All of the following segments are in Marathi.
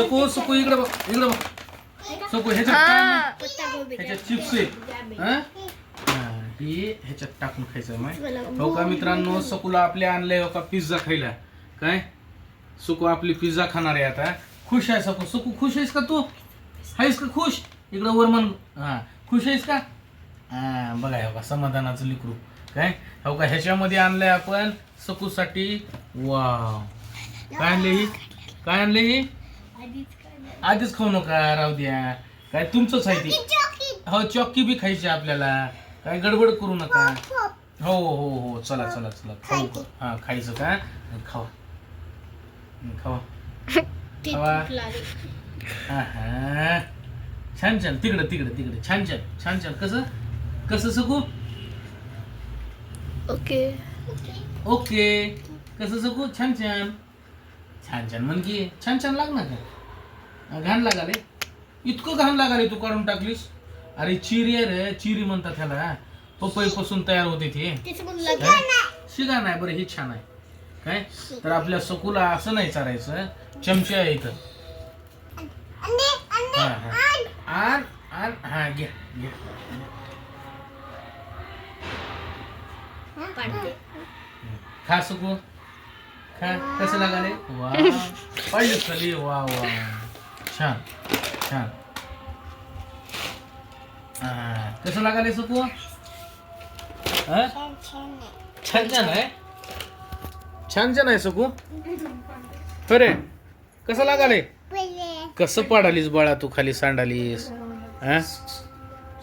सकू सकू इकडे बघ इकडे बघ. सकू ह्याच्यात काय नाही. ह्याच्यात चिप्स आहे. हा? हा, हे ह्याच्यात टाकून खायचं माहिती हो का मित्रांनो सकूला आपले आणले हो का पिझ्झा खायला. काय? सुकू आपली पिझ्झा खाणार आहे आता. खुश आहे सकू. सकू खुश आहेस का तू? आहेस का खुश? इकडं वर म्हण हा. खुश आहेस का? हा बघा हो का समाधानाचं लिकरू. काय? हो का ह्याच्यामध्ये आणलंय आपण सकूसाठी. वाव. काय आणले ही? काय आणले ही? आधीच खाऊ नका राहू द्या. काय तुमचंच आहे ती. हो चॉकी बी खायची आपल्याला. काय गडबड करू नका. हो हो हो चला चला चला. खाऊ. का? हा खायचं का? खावा. हं, खावा. खावा. छान छान. तिकडं तिकडं तिकडं. छान छान. छान छान. कसं? कसं सकू ओके. ओके. कसं सकू छान छान. छान छान. म्हण की छान छान लागणार का? हा, घाण लागाले. इतकं घाण लागाले तू काढून टाकलीस. अरे चिरी आहे रे चिरी म्हणतात ह्याला. पपई पासून तयार होते ते? शिगा नाही बरं हे छान आहे. काय? तर आपल्या सकूला असं नाही चारायचं चमचे आहे इथं. हा, हा. आण. आण हा घ्या घ्या खा सकू खा. कसं लागाले? वा पाहिजे खाली वा वा छान छान. कसं लागाले सकू? हा? छान छान आहे? छान छान आहे सकू? खरे. कसं लागाले कसं पाडालीस बाळा तू खाली सांडालीस? हा?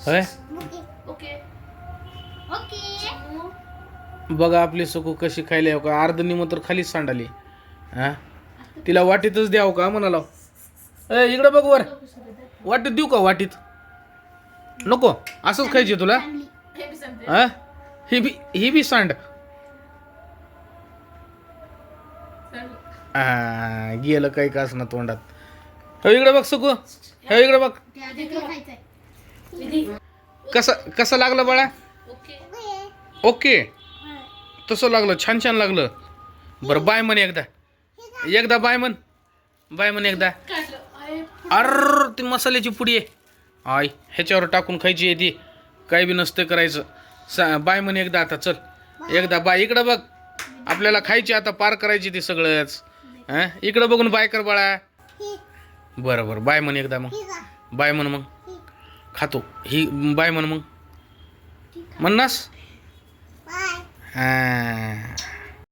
होय? बघा आपली सकू कशी खायला हो का? अर्ध निम तर खालीच सांडाली. हा? तिला वाटीतच द्यावं का? म्हणाला ए इकडं बघ वर. वाटीत देऊ का वाटीत? नको असंच खायचे तुला? हा? ही बी ही बी सांड. हा गेलं काही का ना तोंडात. हो इकडे बघ सुकू. हे इकडे बघ. कसं कसं लागलं बाळा? ओके. तसं लागलं छान छान लागलं. बरं बाय म्हण एकदा. एकदा बाय म्हण. बाय म्हण एकदा. अर ती मसाल्याची पुडी आहे. आय ह्याच्यावर टाकून खायची आहे ती. काही बी नसतं करायचं. सा बाय म्हण एकदा आता चल. एकदा बाय. इकडं बघ. आपल्याला खायची आता पार करायची ती सगळंच. हां? इकडं बघून बाय कर बाळा. बरं बरं. बाय म्हण एकदा मग. बाय म्हण मग. खातो. ही बाय म्हण मग. म्हणनास हां.